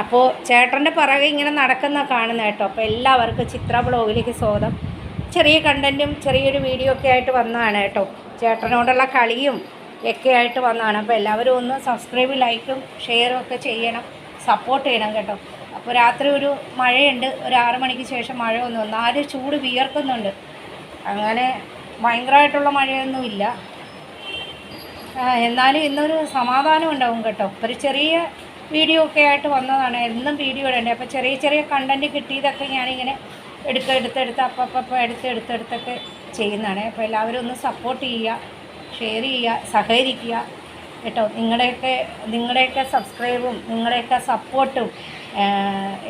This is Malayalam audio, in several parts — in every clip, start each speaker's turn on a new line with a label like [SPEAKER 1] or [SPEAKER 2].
[SPEAKER 1] അപ്പോൾ ചേട്ടന്റെ പിറകെ ഇങ്ങനെ നടക്കുന്ന കാണുന്ന കേട്ടോ. അപ്പോൾ എല്ലാവർക്കും ചിത്ര ബ്ലോഗിലേക്ക് സ്വാഗതം. ചെറിയ കണ്ടന്റും ചെറിയൊരു വീഡിയോ ഒക്കെ ആയിട്ട് വന്നതാണ് കേട്ടോ. ചേട്ടനോടുള്ള കളിയും ഒക്കെ ആയിട്ട് വന്നതാണ്. അപ്പോൾ എല്ലാവരും ഒന്ന് സബ്സ്ക്രൈബ് ലൈക്കും ഷെയറും ഒക്കെ ചെയ്യണം. സപ്പോർട്ട് ചെയ്യണം കേട്ടോ. അപ്പോൾ രാത്രി ഒരു മഴയുണ്ട്. ഒരു ആറ് മണിക്ക് ശേഷം മഴ ഒന്നും ആര് ചൂട് വിയർക്കുന്നുണ്ട്. അങ്ങനെ ഭയങ്കരമായിട്ടുള്ള മഴയൊന്നുമില്ല എന്നാലും ഇന്നൊരു സമാധാനം ഉണ്ടാവും കേട്ടോ. ഒരു ചെറിയ വീഡിയോ ഒക്കെ ആയിട്ട് വന്നതാണ്. എന്നും വീഡിയോ ഇടേണ്ടത് അപ്പോൾ ചെറിയ ചെറിയ കണ്ടന്റ് കിട്ടിയതൊക്കെ ഞാനിങ്ങനെ എടുത്ത് എടുത്തെടുത്ത് അപ്പം എടുത്ത് എടുത്തെടുത്തൊക്കെ ചെയ്യുന്നതാണ്. അപ്പോൾ എല്ലാവരും ഒന്ന് സപ്പോർട്ട് ചെയ്യുക ഷെയർ ചെയ്യുക സഹകരിക്കുക കേട്ടോ. നിങ്ങളുടെയൊക്കെ നിങ്ങളുടെയൊക്കെ സബ്സ്ക്രൈബും നിങ്ങളുടെയൊക്കെ സപ്പോർട്ടും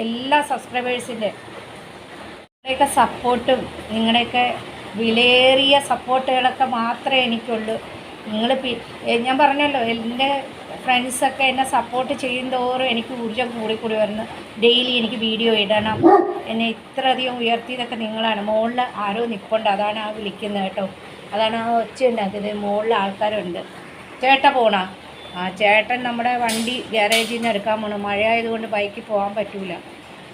[SPEAKER 1] എല്ലാ സബ്സ്ക്രൈബേഴ്സിന്റെ നിങ്ങളുടെയൊക്കെ സപ്പോർട്ടും നിങ്ങളുടെയൊക്കെ വിലയേറിയ സപ്പോർട്ടുകളൊക്കെ മാത്രമേ എനിക്കുള്ളൂ. നിങ്ങൾ ഞാൻ പറഞ്ഞല്ലോ എന്റെ ഫ്രണ്ട്സൊക്കെ എന്നെ സപ്പോർട്ട് ചെയ്യുന്തോറും എനിക്ക് ഊർജം കൂടിക്കൂടി വരുന്നു. ഡെയിലി എനിക്ക് വീഡിയോ ഇടണം. എന്നെ ഇത്രയധികം ഉയർത്തിയതൊക്കെ നിങ്ങളാണ്. മുകളിൽ ആരോ നിൽപ്പുണ്ട് അതാണ് ആ വിളിക്കുന്നത് കേട്ടോ. അതാണ് ആ ഒച്ച ഉണ്ടാക്കിയത് മുകളിൽ ആൾക്കാരുണ്ട്. ചേട്ട പോണാ? ആ ചേട്ടൻ നമ്മുടെ വണ്ടി ഗ്യാരേജിൽ നിന്ന് എടുക്കാൻ പോകണം മഴ ആയതുകൊണ്ട് ബൈക്കിൽ പോകാൻ പറ്റൂല.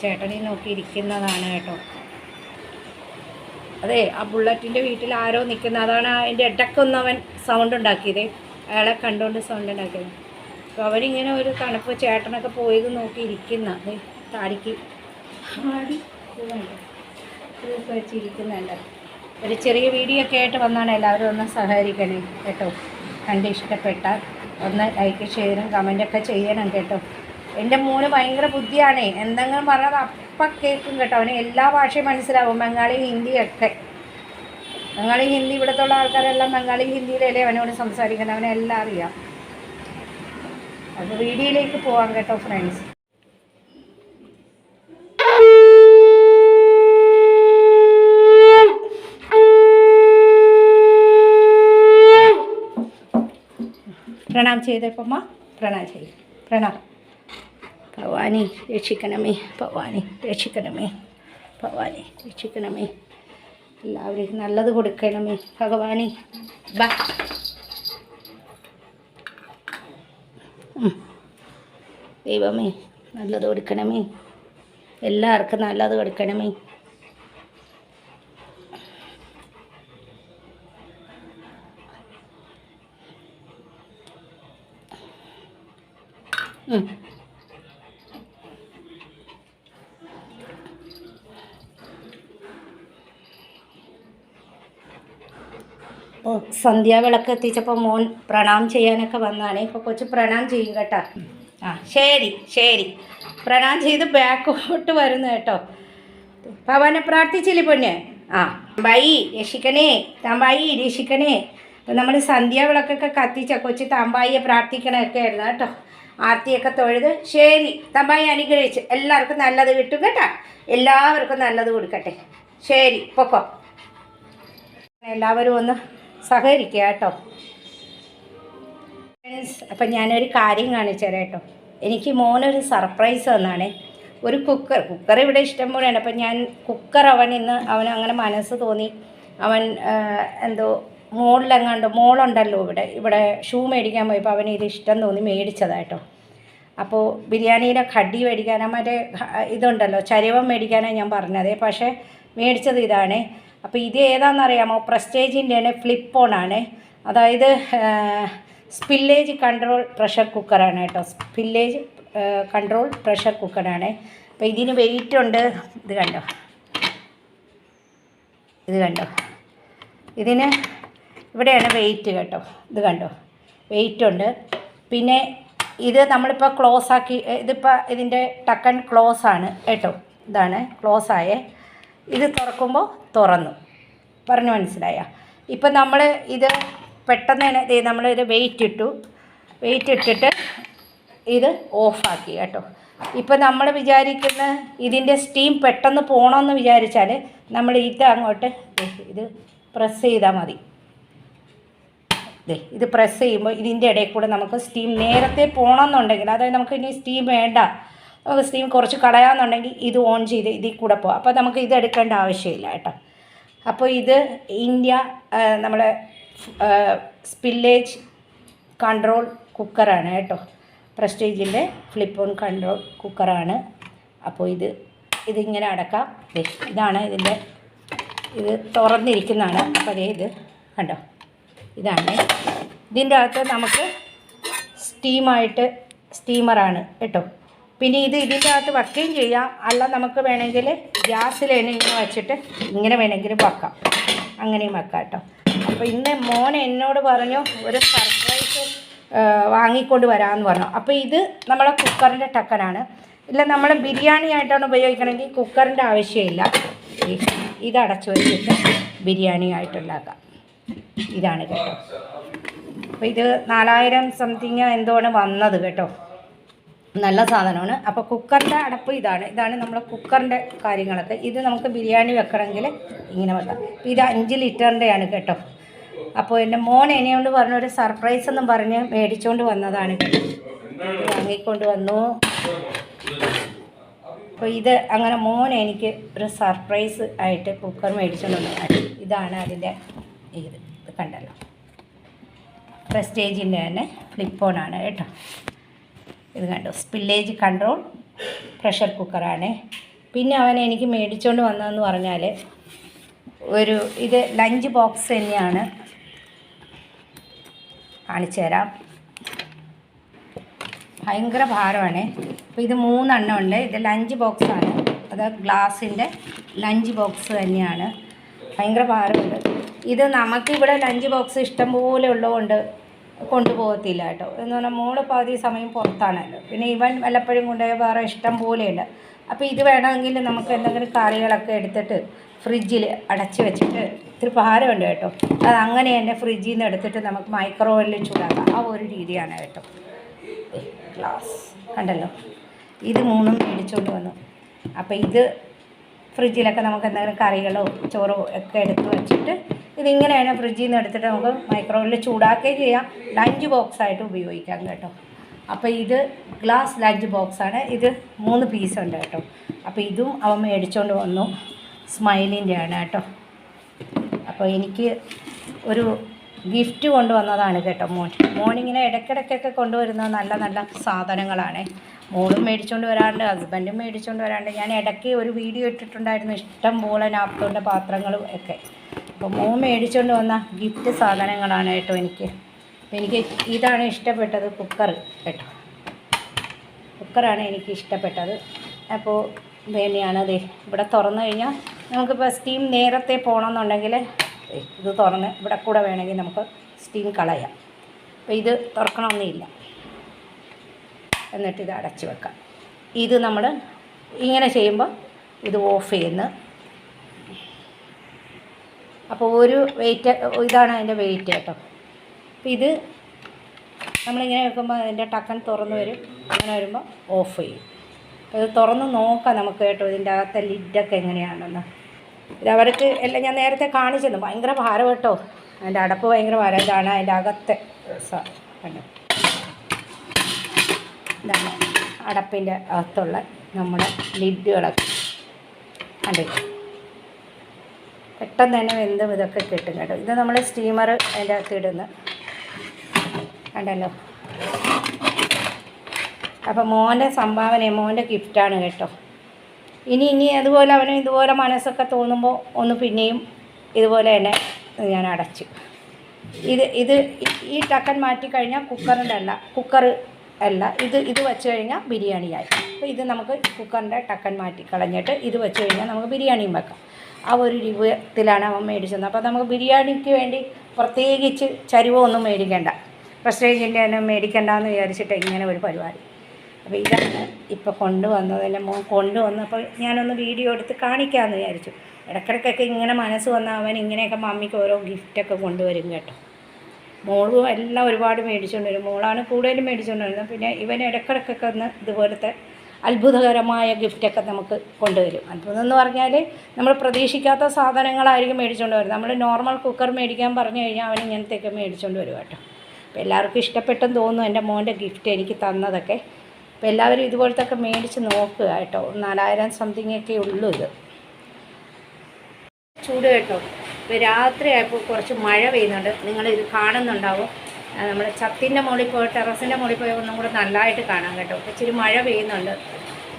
[SPEAKER 1] ചേട്ടനെ നോക്കി ഇരിക്കുന്നതാണ് കേട്ടോ. അതെ ആ ബുള്ളറ്റിന്റെ വീട്ടിൽ ആരോ നിൽക്കുന്ന അതാണ് അതിന്റെ ഇടയ്ക്കൊന്നവൻ സൗണ്ട് ഉണ്ടാക്കിയത്. അയാളെ കണ്ടുകൊണ്ട് സൗണ്ട് ഉണ്ടാക്കിയത്. അപ്പോൾ അവരിങ്ങനെ ഒരു തണുപ്പ് ചേട്ടനൊക്കെ പോയത് നോക്കി ഇരിക്കുന്ന. താടിക്ക് വെച്ചിരിക്കുന്നുണ്ട്. ഒരു ചെറിയ വീഡിയോ ഒക്കെ ആയിട്ട് വന്നാണ് എല്ലാവരും ഒന്ന് സഹകരിക്കണേ കേട്ടോ. കണ്ട് ഇഷ്ടപ്പെട്ടാൽ ഒന്ന് ലൈക്ക് ഷെയറും കമന്റൊക്കെ ചെയ്യണം കേട്ടോ. എന്റെ മോന് ഭയങ്കര ബുദ്ധിയാണേ. എന്തെങ്കിലും പറഞ്ഞത് അപ്പം കേൾക്കും കേട്ടോ. അവന് എല്ലാ ഭാഷയും മനസ്സിലാവും. ബംഗാളി ഹിന്ദിയൊക്കെ ബംഗാളി ഹിന്ദി ഇവിടുത്തുള്ള ആൾക്കാരെല്ലാം ബംഗാളി ഹിന്ദിയിലല്ലേ അവനോട് സംസാരിക്കുന്നത്? അവനെല്ലാം അറിയാം. അപ്പോൾ വീഡിയോയിലേക്ക് പോവാം കേട്ടോ ഫ്രണ്ട്സ് പ്രണാം ചെയ്തേപ്പമ്മ പ്രണാം ചെയ്യും. പ്രണാം. ഭവാനി രക്ഷിക്കണമേ. ഭവാനി രക്ഷിക്കണമേ. ഭവാനി രക്ഷിക്കണമേ. എല്ലാവരും നല്ലത് കൊടുക്കണമേ. ഭഗവാനി ബാ. ദൈവമേ നല്ലത് കൊടുക്കണമേ. എല്ലാവർക്കും നല്ലത് കൊടുക്കണമേ. ഉം. ഓ സന്ധ്യാവിളക്ക് എത്തിച്ചപ്പോൾ മോൻ പ്രണാം ചെയ്യാനൊക്കെ വന്നാണ്. ഇപ്പോൾ കൊച്ചു പ്രണാം ചെയ്യും കേട്ടോ. ആ ശരി ശരി. പ്രണാം ചെയ്ത് ബാക്കോട്ട് വരുന്നു കേട്ടോ. ഭവനെ പ്രാർത്ഥിച്ചില്ലേ പൊന്നെ? ആ തമ്പായി രക്ഷിക്കണേ തമ്പായി രക്ഷിക്കണേ. അപ്പം നമ്മൾ സന്ധ്യാവിളക്കൊക്കെ കത്തിച്ച കൊച്ചു തമ്പായിയെ പ്രാർത്ഥിക്കണമൊക്കെ ആയിരുന്നു കേട്ടോ. ആർത്തിയൊക്കെ തൊഴുത് ശരി തമ്പായി അനുഗ്രഹിച്ച്. എല്ലാവർക്കും നല്ലത് കിട്ടും കേട്ടോ. എല്ലാവർക്കും നല്ലത് കൊടുക്കട്ടെ. ശരി പൊക്കോ. എല്ലാവരും ഒന്ന് സഹകരിക്കുക കേട്ടോ. ഫ്രണ്ട്സ് അപ്പം ഞാനൊരു കാര്യം കാണിച്ചു തരാം കേട്ടോ. എനിക്ക് മോനൊരു സർപ്രൈസ് തന്നാണേ ഒരു കുക്കർ കുക്കർ ഇവിടെ ഇഷ്ടം പോലെയാണ്. അപ്പം ഞാൻ കുക്കർ അവൻ ഇന്ന് അവൻ അങ്ങനെ മനസ്സ് തോന്നി. അവൻ എന്തോ മോളിലെങ്ങാണ്ട് മോളുണ്ടല്ലോ ഇവിടെ. ഇവിടെ ഷൂ മേടിക്കാൻ പോയപ്പോൾ അവന് ഇത് ഇഷ്ടം തോന്നി മേടിച്ചതായിട്ടോ അപ്പോൾ ബിരിയാണിയുടെ കടി മേടിക്കാനാ മറ്റേ ഇതുണ്ടല്ലോ ചരിവം മേടിക്കാനാണ് ഞാൻ പറഞ്ഞത്. പക്ഷേ മേടിച്ചത് ഇതാണ്. അപ്പോൾ ഇത് ഏതാണെന്നറിയാമോ പ്രസ്റ്റേജിന്റെയാണ് ഫ്ലിപ്പ് ഓൺ ആണ് അതായത് സ്പില്ലേജ് കൺട്രോൾ പ്രഷർ കുക്കറാണ് കേട്ടോ. സ്പില്ലേജ് കൺട്രോൾ പ്രഷർ കുക്കറാണ് അപ്പോൾ ഇതിന് വെയിറ്റ് ഉണ്ട്. ഇത് കണ്ടോ? ഇത് കണ്ടോ? ഇതിന് ഇവിടെയാണ് വെയിറ്റ് കേട്ടോ. ഇത് കണ്ടോ? വെയിറ്റ് ഉണ്ട്. പിന്നെ ഇത് നമ്മളിപ്പോൾ ക്ലോസ് ആക്കി ഇതിപ്പോൾ ഇതിന്റെ ടക്കൺ ക്ലോസ് ആണ് കേട്ടോ. ഇതാണ് ക്ലോസ് ആയേ. ഇത് തുറക്കുമ്പോൾ തുറന്നു. പറഞ്ഞു മനസ്സിലായ? ഇപ്പം നമ്മൾ ഇത് പെട്ടെന്ന് തന്നെ നമ്മൾ വെയിറ്റ് ഇട്ടു. വെയിറ്റ് ഇട്ടിട്ട് ഇത് ഓഫാക്കി കേട്ടോ. ഇപ്പം നമ്മൾ വിചാരിക്കുന്ന ഇതിന്റെ സ്റ്റീം പെട്ടെന്ന് പോകണമെന്ന് വിചാരിച്ചാൽ നമ്മൾ ഇത് അങ്ങോട്ട് ഇത് പ്രസ് ചെയ്താൽ മതി. ഇത് പ്രസ് ചെയ്യുമ്പോൾ ഇതിന്റെ ഇടയിൽ കൂടെ നമുക്ക് സ്റ്റീം നേരത്തെ പോകണമെന്നുണ്ടെങ്കിൽ അതായത് നമുക്ക് ഇനി സ്റ്റീം വേണ്ട. സ്റ്റീം കുറച്ച് കളയാമെന്നുണ്ടെങ്കിൽ ഇത് ഓൺ ചെയ്ത് ഇതിൽ കൂടെ പോകാം അപ്പോൾ നമുക്ക് ഇത് എടുക്കേണ്ട ആവശ്യമില്ല കേട്ടോ. അപ്പോൾ ഇത് ഇന്ത്യ നമ്മുടെ സ്പില്ലേജ് കൺട്രോൾ കുക്കറാണ് കേട്ടോ. പ്രസ്റ്റേജിന്റെ ഫ്ലിപ്പ് ഓൺ കൺട്രോൾ കുക്കറാണ് അപ്പോൾ ഇത് ഇതിങ്ങനെ അടക്കാം. ഇതാണ് ഇതിന്റെ ഇത് തുറന്നിരിക്കുന്നതാണ്. അപ്പോൾ ഇത് കണ്ടോ? ഇതാണ്. ഇതിന്റെ അകത്ത് നമുക്ക് സ്റ്റീമായിട്ട് സ്റ്റീമറാണ് കേട്ടോ. പിന്നെ ഇത് ഇതിന്റെ അകത്ത് വയ്ക്കുകയും ചെയ്യാം. അല്ല നമുക്ക് വേണമെങ്കിൽ ഗ്യാസിൽ തന്നെ ഇങ്ങനെ വെച്ചിട്ട് ഇങ്ങനെ വേണമെങ്കിൽ വെക്കാം. അങ്ങനെയും വെക്കാം കേട്ടോ. അപ്പോൾ ഇന്ന് മോൻ എന്നോട് പറഞ്ഞു ഒരു സർപ്രൈസ് വാങ്ങിക്കൊണ്ട് വരാമെന്ന് പറഞ്ഞു. അപ്പോൾ ഇത് നമ്മളെ കുക്കറിന്റെ ടക്കനാണ് ഇല്ല നമ്മൾ ബിരിയാണി ആയിട്ടാണ് ഉപയോഗിക്കണമെങ്കിൽ കുക്കറിന്റെ ആവശ്യമില്ല. ഇത് അടച്ചു വെച്ചിട്ട് ബിരിയാണി ആയിട്ടുണ്ടാക്കാം. ഇതാണ് കേട്ടോ. അപ്പോൾ ഇത് നാലായിരം സംതിങ് എന്തോ വന്നത് കേട്ടോ. നല്ല സാധനമാണ്. അപ്പോൾ കുക്കറിന്റെ അടപ്പ് ഇതാണ്. ഇതാണ് നമ്മുടെ കുക്കറിന്റെ കാര്യങ്ങളൊക്കെ. ഇത് നമുക്ക് ബിരിയാണി വെക്കണമെങ്കിൽ ഇങ്ങനെ വെക്കാം. ഇത് അഞ്ച് ലിറ്ററിന്റെയാണ് കേട്ടോ. അപ്പോൾ എന്റെ മോൻ എന്നെയോണ്ട് പറഞ്ഞ ഒരു സർപ്രൈസ് എന്നും പറഞ്ഞ് മേടിച്ചുകൊണ്ട് വന്നതാണ്. വാങ്ങിക്കൊണ്ട് വന്നു. അപ്പോൾ ഇത് അങ്ങനെ മോൻ എനിക്ക് ഒരു സർപ്രൈസ് ആയിട്ട് കുക്കർ മേടിച്ചുകൊണ്ട് വന്നു. ഇതാണ് അതിന്റെ ഇത്. കണ്ടല്ലോ. പ്രസ്റ്റേജിന്റെ തന്നെ ഫ്ലിപ്പോണാണ് കേട്ടോ. ഇത് കണ്ടു? സ്പില്ലേജ് കൺട്രോൾ പ്രഷർ കുക്കറാണ് പിന്നെ അവൻ എനിക്ക് മേടിച്ചുകൊണ്ട് വന്നതെന്ന് പറഞ്ഞാൽ ഒരു ഇത് ലഞ്ച് ബോക്സ് തന്നെയാണ്. കാണിച്ചു തരാം. ഭയങ്കര ഭാരമാണ്. അപ്പോൾ ഇത് മൂന്നെണ്ണം ഉണ്ട്. ഇത് ലഞ്ച് ബോക്സാണ് അത് ഗ്ലാസിന്റെ ലഞ്ച് ബോക്സ് തന്നെയാണ്. ഭയങ്കര ഭാരമുണ്ട്. ഇത് നമുക്കിവിടെ ലഞ്ച് ബോക്സ് ഇഷ്ടം പോലെ ഉള്ളതുകൊണ്ട് കൊണ്ടുപോകത്തില്ല കേട്ടോ. എന്ന് പറഞ്ഞാൽ മോൾ പകുതി സമയം പുറത്താണല്ലോ. പിന്നെ ഇവൻ വല്ലപ്പോഴും കൊണ്ടുപോയി വേറെ ഇഷ്ടം പോലെയുണ്ട് അപ്പോൾ ഇത് വേണമെങ്കിൽ നമുക്ക് എന്തെങ്കിലും കറികളൊക്കെ എടുത്തിട്ട് ഫ്രിഡ്ജിൽ അടച്ചു വെച്ചിട്ട് ഇത്തിരി ഭാരമുണ്ട് കേട്ടോ. അത് അങ്ങനെ തന്നെ ഫ്രിഡ്ജിൽ നിന്ന് എടുത്തിട്ട് നമുക്ക് മൈക്രോവേവിൽ ചൂടാക്കാം. ആ ഒരു രീതിയാണ് കേട്ടോ. ഗ്ലാസ് കണ്ടല്ലോ? ഇത് മൂന്നും മേടിച്ചുകൊണ്ട് വന്നു. അപ്പോൾ ഇത് ഫ്രിഡ്ജിലൊക്കെ നമുക്ക് എന്തെങ്കിലും കറികളോ ചോറോ ഒക്കെ എടുത്ത് വെച്ചിട്ട് ഇതിങ്ങനെയാണ് ഫ്രിഡ്ജിൽ നിന്ന് എടുത്തിട്ട് നമുക്ക് മൈക്രോവേവിൽ ചൂടാക്കുകയും ചെയ്യാം. ലഞ്ച് ബോക്സ് ആയിട്ട് ഉപയോഗിക്കാം കേട്ടോ. അപ്പോൾ ഇത് ഗ്ലാസ് ലഞ്ച് ബോക്സാണ് ഇത് മൂന്ന് പീസ് ഉണ്ട് കേട്ടോ. അപ്പോൾ ഇതും അവൻ മേടിച്ചുകൊണ്ട് വന്നു. സ്മൈലിന്റെ ആണ് കേട്ടോ. അപ്പോൾ എനിക്ക് ഒരു ഗിഫ്റ്റ് കൊണ്ടുവന്നതാണ് കേട്ടോ മോൻ. മോനിങ്ങനെ ഇടയ്ക്കിടയ്ക്കൊക്കെ കൊണ്ടുവരുന്ന നല്ല നല്ല സാധനങ്ങളാണ്. മോളും മേടിച്ചുകൊണ്ട് വരാറുണ്ട് ഹസ്ബൻഡും മേടിച്ചുകൊണ്ട് വരാറുണ്ട്. ഞാൻ ഇടയ്ക്ക് ഒരു വീഡിയോ ഇട്ടിട്ടുണ്ടായിരുന്നു ഇഷ്ടം പോലെ നാപ്തോന്റെ പാത്രങ്ങളും ഒക്കെ. അപ്പോൾ മോൻ മേടിച്ചുകൊണ്ട് വന്ന ഗിഫ്റ്റ് സാധനങ്ങളാണ് കേട്ടോ എനിക്ക്. എനിക്ക് ഇതാണ് ഇഷ്ടപ്പെട്ടത് കുക്കർ കേട്ടോ. കുക്കറാണ് എനിക്ക് ഇഷ്ടപ്പെട്ടത്. അപ്പോൾ തന്നെയാണ് അതെ ഇവിടെ തുറന്നു കഴിഞ്ഞാൽ നമുക്കിപ്പോൾ സ്റ്റീം നേരത്തെ പോകണമെന്നുണ്ടെങ്കിൽ ഇത് തുറന്ന് ഇവിടെ കൂടെ വേണമെങ്കിൽ നമുക്ക് സ്റ്റീം കളയാം. അപ്പോൾ ഇത് തുറക്കണമെന്നില്ല. എന്നിട്ട് ഇത് അടച്ചു വെക്കാം. ഇത് നമ്മൾ ഇങ്ങനെ ചെയ്യുമ്പോൾ ഇത് ഓഫ് ചെയ്യുന്നു. അപ്പോൾ ഒരു വെയിറ്റ് ഇതാണ് അതിന്റെ വെയിറ്റ് കേട്ടോ. അപ്പോൾ ഇത് നമ്മളിങ്ങനെ വെക്കുമ്പോൾ അതിന്റെ ടക്കൻ തുറന്ന് വരും. അങ്ങനെ വരുമ്പോൾ ഓഫ് ചെയ്യും. അപ്പോൾ ഇത് തുറന്ന് നോക്കാം നമുക്ക് കേട്ടോ ഇതിന്റെ അകത്തെ ലിഡൊക്കെ എങ്ങനെയാണെന്ന്. ഇത് അവർക്ക് എല്ലാം ഞാൻ നേരത്തെ കാണിച്ചിരുന്നു. ഭയങ്കര ഭാരം കേട്ടോ. അതിന്റെ അടപ്പ് ഭയങ്കര ഭാരം. ഇതാണ് അതിന്റെ അകത്തെ കണ്ടോ? ഇതാണ് അടപ്പിന്റെ അകത്തുള്ള നമ്മുടെ ലിഡുകളൊക്കെ കണ്ടില്ലേ? പെട്ടെന്ന് തന്നെ വെന്തും ഇതൊക്കെ കിട്ടും കേട്ടോ. ഇത് നമ്മൾ സ്റ്റീമർ അതിന്റെ അകത്ത് ഇടുന്ന കണ്ടല്ലോ? അപ്പോൾ മോന്റെ സംഭാവന മോന്റെ ഗിഫ്റ്റാണ് കേട്ടോ. ഇനി ഇനി അതുപോലെ അവന് ഇതുപോലെ മനസ്സൊക്കെ തോന്നുമ്പോൾ ഒന്ന് പിന്നെയും ഇതുപോലെ തന്നെ ഞാൻ അടച്ചു. ഇത് ഇത് ഈ- ടക്കൻ മാറ്റി കഴിഞ്ഞാൽ കുക്കറിന്റെ അല്ല കുക്കർ അല്ല. ഇത് ഇത് വെച്ച് കഴിഞ്ഞാൽ ബിരിയാണിയായി. അപ്പോൾ ഇത് നമുക്ക് കുക്കറിന്റെ ടക്കൻ മാറ്റി കളഞ്ഞിട്ട് ഇത് വെച്ച് കഴിഞ്ഞാൽ നമുക്ക് ബിരിയാണിയും വെക്കാം. ആ ഒരു രൂപത്തിലാണ് അവൻ മേടിച്ചത്. അപ്പോൾ നമുക്ക് ബിരിയാണിക്ക് വേണ്ടി പ്രത്യേകിച്ച് ചരിവോ ഒന്നും മേടിക്കേണ്ട പ്രസ്റ്റേജിന്റെ തന്നെ മേടിക്കണ്ടെന്ന് വിചാരിച്ചിട്ട് ഇങ്ങനെ ഒരു പരിപാടി. അപ്പോൾ ഇതാണ് ഇപ്പോൾ കൊണ്ടുവന്നത് അല്ലെ മോൻ കൊണ്ടുവന്നപ്പോൾ ഞാനൊന്ന് വീഡിയോ എടുത്ത് കാണിക്കാമെന്ന് വിചാരിച്ചു. ഇടയ്ക്കിടയ്ക്കൊക്കെ ഇങ്ങനെ മനസ്സ് വന്ന അവൻ ഇങ്ങനെയൊക്കെ മമ്മിക്ക് ഓരോ ഗിഫ്റ്റൊക്കെ കൊണ്ടുവരും കേട്ടോ. മോളും എല്ലാം ഒരുപാട് മേടിച്ചുകൊണ്ട് വരും. മോളാണ് കൂടുതലും മേടിച്ചുകൊണ്ട് വരുന്നത്. പിന്നെ ഇവൻ ഇടയ്ക്കിടയ്ക്കൊക്കെ ഒന്ന് ഇതുപോലത്തെ അത്ഭുതകരമായ ഗിഫ്റ്റൊക്കെ നമുക്ക് കൊണ്ടുവരും അത്ഭുതം എന്ന് പറഞ്ഞാൽ നമ്മൾ പ്രതീക്ഷിക്കാത്ത സാധനങ്ങളായിരിക്കും മേടിച്ചുകൊണ്ട് വരുന്നത്. നമ്മൾ നോർമൽ കുക്കർ മേടിക്കാൻ പറഞ്ഞു കഴിഞ്ഞാൽ അവൻ ഇങ്ങനത്തെയൊക്കെ മേടിച്ചുകൊണ്ട് വരും കേട്ടോ. അപ്പോൾ എല്ലാവർക്കും ഇഷ്ടപ്പെട്ടെന്ന് തോന്നുന്നു എന്റെ മോന്റെ ഗിഫ്റ്റ് എനിക്ക് തന്നതൊക്കെ. അപ്പോൾ എല്ലാവരും ഇതുപോലത്തെ ഒക്കെ മേടിച്ച് നോക്കുക കേട്ടോ. നാലായിരം സംതിങ് ഒക്കെ ഉള്ളൂ ഇത്. ചൂട് കേട്ടോ. ഇപ്പോൾ രാത്രിയായപ്പോൾ കുറച്ച് മഴ പെയ്യുന്നുണ്ട്. നിങ്ങളിത് കാണുന്നുണ്ടാവും? നമ്മുടെ ചത്തിന്റെ മുകളിൽ പോയി ടെറസിന്റെ മുകളിൽ പോയി ഒന്നും കൂടെ നല്ലതായിട്ട് കാണാൻ കേട്ടോ. ഇച്ചിരി മഴ പെയ്യുന്നുണ്ട്.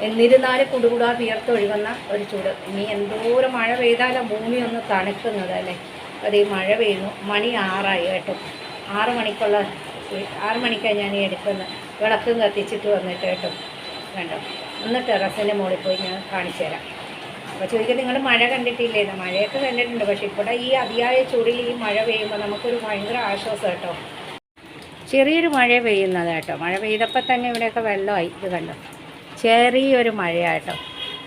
[SPEAKER 1] എന്നിരുന്നാലും കുടുകുടാ വിയർത്തൊഴുകുന്ന ഒരു ചൂട്. ഇനി എന്തോരം മഴ പെയ്താലും ഭൂമി ഒന്ന് തണുക്കുന്നത് അല്ലേ? അത് ഈ മഴ പെയ്യുന്നു. മണി ആറായി കേട്ടോ. ആറ് മണിക്കുള്ള ആറ് മണിക്കാണ് ഞാൻ എടുക്കുന്നത് വിളക്കും കത്തിച്ചിട്ട് വന്നിട്ട് കേട്ടോ. കണ്ടോ? ഒന്ന് ടെറസിന്റെ മുകളിൽ പോയി ഞാൻ കാണിച്ചു തരാം. അപ്പോൾ ചോദിക്കുന്നത് നിങ്ങൾ മഴ കണ്ടിട്ടില്ലേ? മഴയൊക്കെ കണ്ടിട്ടുണ്ട്. പക്ഷേ ഇവിടെ ഈ അതിയായ ചൂടിൽ ഈ മഴ പെയ്യുമ്പോൾ നമുക്കൊരു ഭയങ്കര ആശ്വാസം കേട്ടോ. ചെറിയൊരു മഴ പെയ്യുന്നത് കേട്ടോ. മഴ പെയ്തപ്പോൾ തന്നെ ഇവിടെയൊക്കെ വെള്ളമായി. ഇത് കണ്ടോ? ചെറിയൊരു മഴയാട്ടോ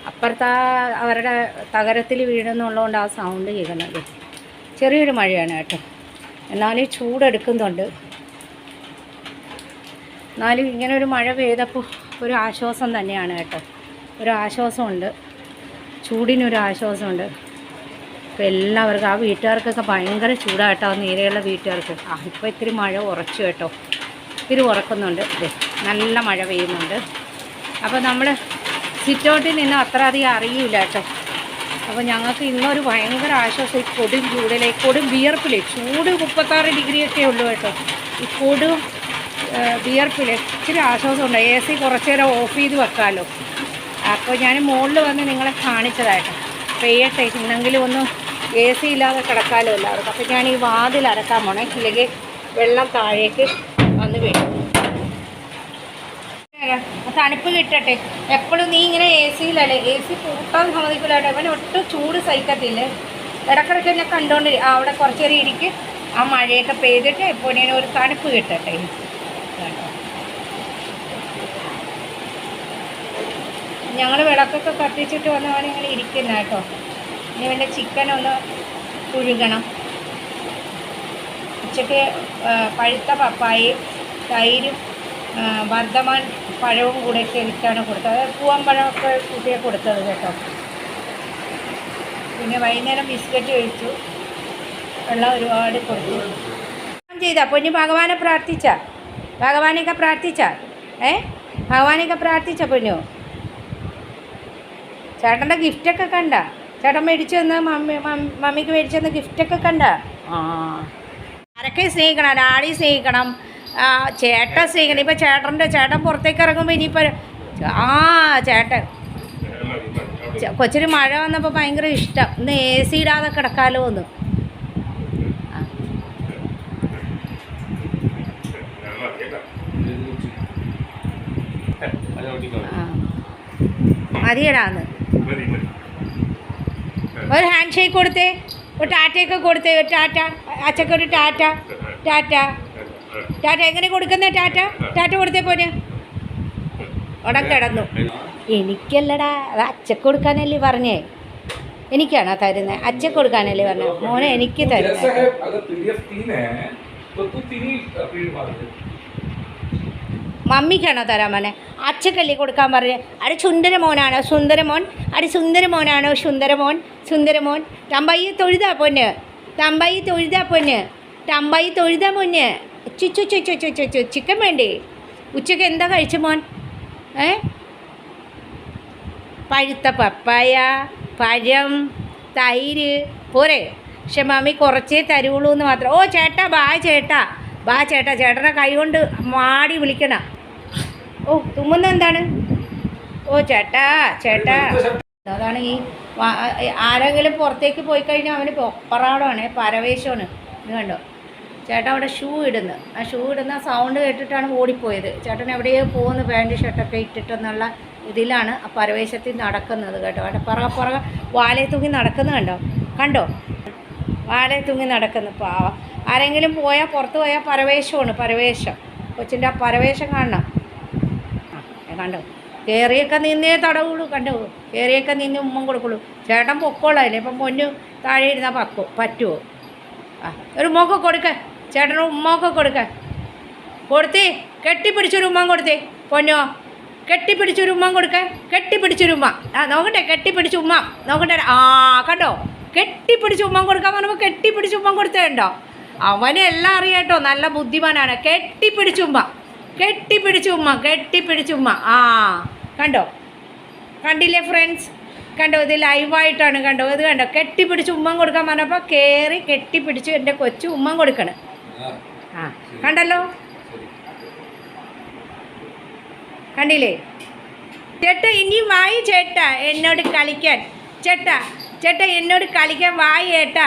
[SPEAKER 1] അപ്പുറത്ത് ആ അവരുടെ തകരത്തിൽ വീഴുന്നുള്ളതുകൊണ്ട് ആ സൗണ്ട് കേൾക്കുന്നത്. ചെറിയൊരു മഴയാണ് കേട്ടോ. എന്നാലും ചൂടെടുക്കുന്നുണ്ട്. എന്നാലും ഇങ്ങനെ ഒരു മഴ പെയ്തപ്പോൾ ഒരു ആശ്വാസം തന്നെയാണ് കേട്ടോ. ഒരു ആശ്വാസമുണ്ട്. ചൂടിനൊരു ആശ്വാസമുണ്ട്. അപ്പോൾ എല്ലാവർക്കും ആ വീട്ടുകാർക്കൊക്കെ ഭയങ്കര ചൂടായിട്ടോ നേരെയുള്ള വീട്ടുകാർക്ക്. ആ ഇപ്പോൾ ഇത്തിരി മഴ ഉറച്ചു കേട്ടോ. ഇത്തിരി ഉറക്കുന്നുണ്ട്. നല്ല മഴ പെയ്യുന്നുണ്ട്. അപ്പോൾ നമ്മൾ സിറ്റൗട്ടിൽ നിന്ന് അത്ര അധികം അറിയില്ല കേട്ടോ. അപ്പോൾ ഞങ്ങൾക്ക് ഇന്നൊരു ഭയങ്കര ആശ്വാസം ഈ കൊടും ചൂടിലെ കൊടും വിയർപ്പിലേ ചൂട് മുപ്പത്താറ് ഡിഗ്രിയൊക്കെ ഉള്ളൂ കേട്ടോ. ഈ കൊടും വിയർപ്പിലെ ഇച്ചിരി ആശ്വാസം ഉണ്ട്. എ സി കുറച്ച് നേരം ഓഫ് ചെയ്ത് വെക്കാമല്ലോ അപ്പോൾ ഞാൻ മുകളിൽ വന്ന് നിങ്ങളെ കാണിച്ചതായിട്ടോ പെയ്യട്ടെ ഇന്നെങ്കിലും ഒന്ന് എ സി ഇല്ലാതെ കിടക്കാലോ എല്ലാവർക്കും അപ്പം ഞാൻ ഈ വാതിൽ അരക്കാൻ പോണേ. ഇല്ലെങ്കിൽ വെള്ളം താഴേക്ക് വന്ന് വീഴും. തണുപ്പ് കിട്ടട്ടെ. എപ്പോഴും നീ ഇങ്ങനെ എ സിയിലല്ലേ എ സി കൂട്ടാൻ സമ്മതിക്കില്ലാട്ടെ അവന് ഒട്ടും ചൂട് സഹിക്കത്തില്ലേ? ഇടക്കിടയ്ക്ക് എന്നെ കണ്ടുകൊണ്ട് അവിടെ കുറച്ച് നേരം ഇരിക്ക്. ആ മഴയൊക്കെ പെയ്തിട്ട് എപ്പോൾ ഇങ്ങനെ ഒരു തണുപ്പ് കിട്ടട്ടെ. ഞങ്ങൾ വിളക്കൊക്കെ കത്തിച്ചിട്ട് വന്നവനെ ഇങ്ങനെ ഇരിക്കുന്ന കേട്ടോ. അതുപോലെ വേണ്ട ചിക്കനൊന്ന് പുഴുകണം. ഉച്ചയ്ക്ക് പഴുത്ത പപ്പായയും തൈരും വർദ്ധമാൻ പഴവും കൂടെ ചേർത്താണ് കൊടുത്തത്. അത് പൂവമ്പഴമൊക്കെ കൂട്ടിയ കൊടുത്തത് കേട്ടോ. പിന്നെ വൈകുന്നേരം ബിസ്ക്കറ്റ് ഒഴിച്ചു വെള്ളം ഒരുപാട് കൊടുത്തു. ചെയ്ത? പൊന്നു ഭഗവാനെ പ്രാർത്ഥിച്ച? ഭഗവാനെയൊക്കെ പ്രാർത്ഥിച്ച? ഏ? ഭഗവാനെയൊക്കെ പ്രാർത്ഥിച്ച പൊന്നു? ചേട്ടന്റെ ഗിഫ്റ്റൊക്കെ കണ്ട? ചേട്ടൻ മേടിച്ചു തന്ന മമ്മി മമ്മിക്ക് മേടിച്ചു തന്ന ഗിഫ്റ്റൊക്കെ കണ്ട? ആരൊക്കെ സ്നേഹിക്കണം? ഡാഡി സ്നേഹിക്കണം. ചേട്ടൻ സ്നേഹിക്കണം. ഇപ്പൊ ചേട്ടന്റെ ചേട്ടൻ പുറത്തേക്ക് ഇറങ്ങുമ്പോൾ ഇനിയിപ്പോ ആ ചേട്ടൻ. കൊച്ചിന് മഴ വന്നപ്പോൾ ഭയങ്കര ഇഷ്ടം. ഇന്ന് എ സി ഇടാതെ കിടക്കാലോ ഒന്ന് മതിയടാന്ന് ഒരു ഹാൻഡ് ഷേക്ക് കൊടുത്തേ ഒരു ടാറ്റയൊക്കെ കൊടുത്തേ ഒരു ടാറ്റ അച്ഛക്ക് ഒരു ടാറ്റ ടാറ്റ. ടാറ്റ എങ്ങനെ കൊടുക്കുന്ന ടാറ്റ? ടാറ്റ കൊടുത്തേ പോന് ഉടക്കിടന്നു എനിക്കല്ലടാ അത് അച്ഛക്ക് കൊടുക്കാനല്ലേ പറഞ്ഞേ. എനിക്കാണോ തരുന്നത് അച്ഛക്ക് കൊടുക്കാനല്ലേ പറഞ്ഞത് മോനെ എനിക്ക് തരുന്നത് മമ്മിക്കാണോ തരാൻ പറഞ്ഞത് അച്ഛക്കല്ലേ കൊടുക്കാൻ പറഞ്ഞ്? അരെ ചുന്ദരമോനാണോ സുന്ദരമോൻ. സുന്ദര മോൻ അരെ സുന്ദര മോനാണോ സുന്ദര തമ്പയ്യ തൊഴുതാ പൊന്ന്. തമ്പയ്യ തൊഴുതാ പൊന്ന്. തമ്പയ്യ തൊഴുതാ പൊന്ന്. ചുച്ചു ചുച്ചു ചുച്ചു ചു ചിക്കൻ വേണ്ടേ? ഉച്ചയ്ക്ക് എന്താ കഴിച്ച മോൻ? ഏ? പഴുത്ത പപ്പായ പഴം തൈര്. പോരെ. പക്ഷെ മമ്മി കുറച്ചേ തരുള്ളൂ എന്ന് മാത്രം. ഓ ചേട്ടാ ബാ ചേട്ടാ. ബാ ചേട്ടാ ചേട്ടനെ കൈ കൊണ്ട് മാടി വിളിക്കണം. ഓ തുമ്മുന്ന എന്താണ്? ഓ ചേട്ടാ ചേട്ടാ. അതാണ് ഈ ആരെങ്കിലും പുറത്തേക്ക് പോയി കഴിഞ്ഞാൽ അവന് പൊപ്പറാടമാണ് പരവേശമാണ്. ഇത് കണ്ടോ? ചേട്ടൻ അവിടെ ഷൂ ഇടുന്നു. ആ ഷൂ ഇടുന്ന സൗണ്ട് കേട്ടിട്ടാണ് ഓടിപ്പോയത്. ചേട്ടൻ എവിടെയോ പോകുന്നു പാന്റ് ഷർട്ടൊക്കെ ഇട്ടിട്ടെന്നുള്ള ഇതിലാണ് ആ പരവേശത്തിൽ നടക്കുന്നത് കേട്ടോ. അവിടെ പുറകെ പുറകെ വാലേ തൂങ്ങി നടക്കുന്നത് കണ്ടോ? കണ്ടോ? വാലേ തൂങ്ങി നടക്കുന്നു പാവ. ആരെങ്കിലും പോയാൽ പുറത്ത് പോയാൽ പരവേശമാണ് പരവേശം. കൊച്ചിന്റെ ആ പരവേശം കാണണം. കണ്ടോ? കയറിയൊക്കെ നിന്നേ തടവുള്ളൂ കണ്ടോ? കയറിയൊക്കെ നിന്ന് ഉമ്മം കൊടുക്കുള്ളൂ. ചേട്ടൻ പൊക്കോളല്ലേ ഇപ്പം പൊന്നു താഴെ ഇരുന്നാൽ പക്കോ പറ്റുമോ ആ ഒരു ഉമ്മൊക്കെ കൊടുക്കേ. ചേട്ടന് ഉമ്മൊക്കെ കൊടുക്കേ. കൊടുത്തി. കെട്ടിപ്പിടിച്ചൊരു ഉമ്മൻ കൊടുത്തേ. പൊന്നോ കെട്ടിപ്പിടിച്ചൊരു ഉമ്മൻ കൊടുക്കേ. കെട്ടിപ്പിടിച്ചൊരു ഉമ്മ. ആ നോക്കട്ടെ കെട്ടിപ്പിടിച്ച ഉമ്മ. നോക്കട്ടെ ആ കണ്ടോ? കെട്ടിപ്പിടിച്ച് ഉമ്മൻ കൊടുക്കാൻ പറഞ്ഞപ്പോൾ കെട്ടിപ്പിടിച്ച് ഉമ്മൻ കൊടുത്തേ ഉണ്ടോ? അവനെല്ലാം അറിയാട്ടോ നല്ല ബുദ്ധിമാനാണ്. കെട്ടിപ്പിടിച്ചുമ്പ കെട്ടിപ്പിടിച്ചു ഉമ്മ കെട്ടിപ്പിടിച്ചു ഉമ്മ. ആ കണ്ടോ? കണ്ടില്ലേ ഫ്രണ്ട്സ് കണ്ടോ? ഇത് ലൈവായിട്ടാണ് കണ്ടോ? ഇത് കണ്ടോ? കെട്ടിപ്പിടിച്ച് ഉമ്മൻ കൊടുക്കാൻ പറഞ്ഞപ്പോൾ കയറി കെട്ടിപ്പിടിച്ച് എന്റെ കൊച്ചു ഉമ്മൻ കൊടുക്കണം. ആ കണ്ടല്ലോ? കണ്ടില്ലേ? ചേട്ട ഇനി വായി ചേട്ട എന്നോട് കളിക്കാൻ. ചേട്ട ചേട്ട എന്നോട് കളിക്കാൻ വായി ഏട്ടാ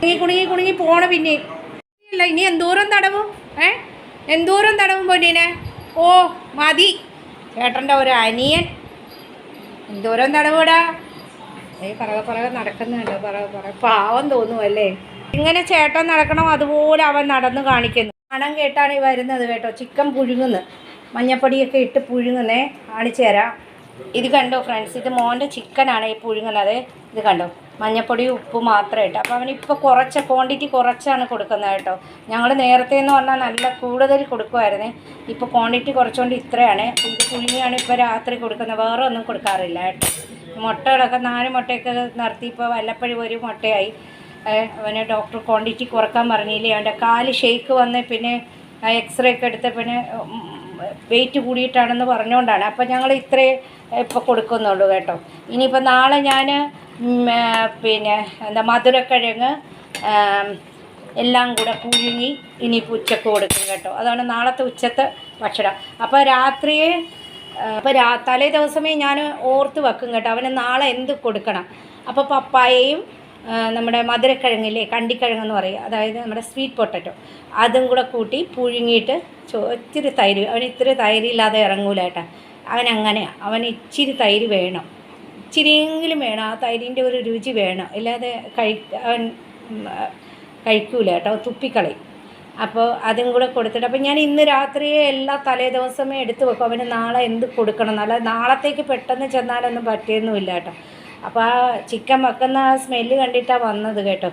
[SPEAKER 1] കുണുങ്ങി കുണുങ്ങി കുണുങ്ങി പോണ പിന്നെ. ഇല്ല ഇനി എന്തോരം തടവും? ഏ? എന്തോരം തടവും പൊന്നിനെ? ഓ മതി. ചേട്ടന്റെ ഒരു അനിയൻ. എന്തോരം തടവൂടാ? ഏ പറക പറക നടക്കുന്നുണ്ടോ? പറക പറ. പാവം തോന്നും അല്ലേ ഇങ്ങനെ ചേട്ടൻ നടക്കണം അതുപോലെ അവൻ നടന്നു കാണിക്കുന്നു. മണം കേട്ടാണ് ഈ വരുന്നത് കേട്ടോ. ചിക്കൻ പുഴുങ്ങുന്നു. മഞ്ഞപ്പൊടിയൊക്കെ ഇട്ട് പുഴുങ്ങുന്നേ. കാണിച്ചു തരാം. ഇത് കണ്ടോ ഫ്രണ്ട്സ്? ഇത് മോന്റെ ചിക്കനാണ് ഈ പുഴുങ്ങുന്നത്. ഇത് കണ്ടോ? മഞ്ഞപ്പൊടി ഉപ്പ് മാത്രമേ ഇട്ട്. അപ്പോൾ അവനിപ്പോൾ കുറച്ച് ക്വാണ്ടിറ്റി കുറച്ചാണ് കൊടുക്കുന്നത് കേട്ടോ. ഞങ്ങൾ നേരത്തെ എന്ന് പറഞ്ഞാൽ നല്ല കൂടുതൽ കൊടുക്കുമായിരുന്നേ ഇപ്പോൾ ക്വാണ്ടിറ്റി കുറച്ചുകൊണ്ട് ഇത്രയാണ്. ഇത് പുഴുങ്ങിയാണ് ഇപ്പോൾ രാത്രി കൊടുക്കുന്നത്. വേറെ ഒന്നും കൊടുക്കാറില്ല കേട്ടോ. മുട്ടകളൊക്കെ നാല് മുട്ടയൊക്കെ നിർത്തി ഇപ്പോൾ വല്ലപ്പോഴും ഒരു മുട്ടയായി. അവനെ ഡോക്ടർ ക്വാണ്ടിറ്റി കുറയ്ക്കാൻ പറഞ്ഞില്ലേ. അവന്റെ കാൽ ഷേക്ക് വന്ന് പിന്നെ എക്സ്റേ ഒക്കെ എടുത്ത് പിന്നെ വെയിറ്റ് കൂടിയിട്ടാണെന്ന് പറഞ്ഞുകൊണ്ടാണ് അപ്പോൾ ഞങ്ങൾ ഇത്രേ ഇപ്പോൾ കൊടുക്കുന്നുള്ളൂ കേട്ടോ. ഇനിയിപ്പോൾ നാളെ ഞാൻ പിന്നെ എന്താ മധുരക്കിഴങ്ങ് എല്ലാം കൂടെ പുഴുങ്ങി ഇനിയിപ്പോൾ ഉച്ചയ്ക്ക് കൊടുക്കും കേട്ടോ. അതാണ് നാളത്തെ ഉച്ചത്തെ ഭക്ഷണം. അപ്പോൾ രാത്രി അപ്പോൾ രാ തലേ ദിവസമേ ഞാൻ ഓർത്ത് വെക്കും കേട്ടോ അവന് നാളെ എന്ത് കൊടുക്കണം. അപ്പോൾ പപ്പായയും നമ്മുടെ മധുരക്കിഴങ്ങില്ലേ കണ്ടിക്കിഴങ്ങെന്ന് പറയും. അതായത് നമ്മുടെ സ്വീറ്റ് പൊട്ടറ്റോ അതും കൂടെ കൂട്ടി പുഴുങ്ങിയിട്ട് ഇച്ചിരി തൈര് അവന് ഇത്തിരി തൈരില്ലാതെ ഇറങ്ങൂല കേട്ടോ. അവൻ അങ്ങനെയാണ് അവന് ഇച്ചിരി തൈര് വേണം. ഇച്ചിരിയെങ്കിലും വേണം. ആ തൈരിന്റെ ഒരു രുചി വേണം. ഇല്ലാതെ കഴിക്കാൻ കഴിക്കൂല കേട്ടോ. തുപ്പിക്കളയും. അപ്പോൾ അതും കൂടെ കൊടുത്തിട്ട് അപ്പോൾ ഞാൻ ഇന്ന് രാത്രിയെ എല്ലാ തലേ ദിവസമേ എടുത്ത് വെക്കും. അവന് നാളെ എന്ത് കൊടുക്കണം എന്നല്ല. നാളത്തേക്ക് പെട്ടെന്ന് ചെന്നാലൊന്നും പറ്റിയൊന്നുമില്ല കേട്ടോ. അപ്പോൾ ആ ചിക്കൻ വെക്കുന്ന ആ സ്മെല്ല് കണ്ടിട്ടാണ് വന്നത് കേട്ടോ.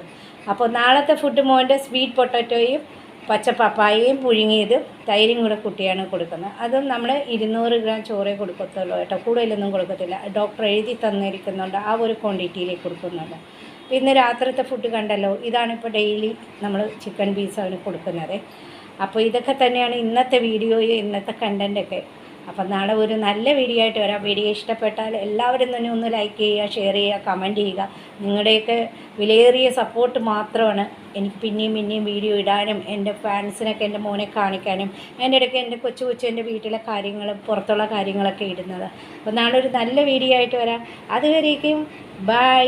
[SPEAKER 1] അപ്പോൾ നാളത്തെ ഫുഡ് മോന്റെ സ്വീറ്റ് പൊട്ടറ്റോയും പച്ച പപ്പായയും പുഴുങ്ങിയത് തൈരും കൂടെ കുട്ടിയാണ് കൊടുക്കുന്നത്. അതും നമ്മൾ ഇരുന്നൂറ് ഗ്രാം ചോറേ കൊടുക്കത്തുള്ളൂ കേട്ടോ. കൂടുതലൊന്നും കൊടുക്കത്തില്ല. ഡോക്ടർ എഴുതി തന്നിരിക്കുന്നുണ്ട്. ആ ഒരു ക്വാണ്ടിറ്റിയിലേക്ക് കൊടുക്കുന്നുണ്ട് ഇന്ന് രാത്രിത്തെ ഫുഡ് കണ്ടല്ലോ. ഇതാണ് ഇപ്പോൾ ഡെയിലി നമ്മൾ ചിക്കൻ പീസ് അവന് കൊടുക്കുന്നത്. അപ്പോൾ ഇതൊക്കെ തന്നെയാണ് ഇന്നത്തെ വീഡിയോയും ഇന്നത്തെ കണ്ടന്റൊക്കെ അപ്പം നാളെ ഒരു നല്ല വീഡിയോ ആയിട്ട് വരാം. വീഡിയോ ഇഷ്ടപ്പെട്ടാൽ എല്ലാവരും തന്നെ ഒന്ന് ലൈക്ക് ചെയ്യുക ഷെയർ ചെയ്യുക കമന്റ് ചെയ്യുക. നിങ്ങളുടെയൊക്കെ വിലയേറിയ സപ്പോർട്ട് മാത്രമാണ് എനിക്ക് പിന്നെയും പിന്നെയും വീഡിയോ ഇടാനും എന്റെ ഫാൻസിനൊക്കെ എന്റെ മോനെ കാണിക്കാനും എന്റെ ഇടയ്ക്ക് എന്റെ കൊച്ചു കൊച്ചു എന്റെ വീട്ടിലെ കാര്യങ്ങൾ പുറത്തുള്ള കാര്യങ്ങളൊക്കെ ഇടുന്നത്. അപ്പോൾ നാളെ ഒരു നല്ല വീഡിയോ ആയിട്ട് വരാം. അതുവരേക്കും ബൈ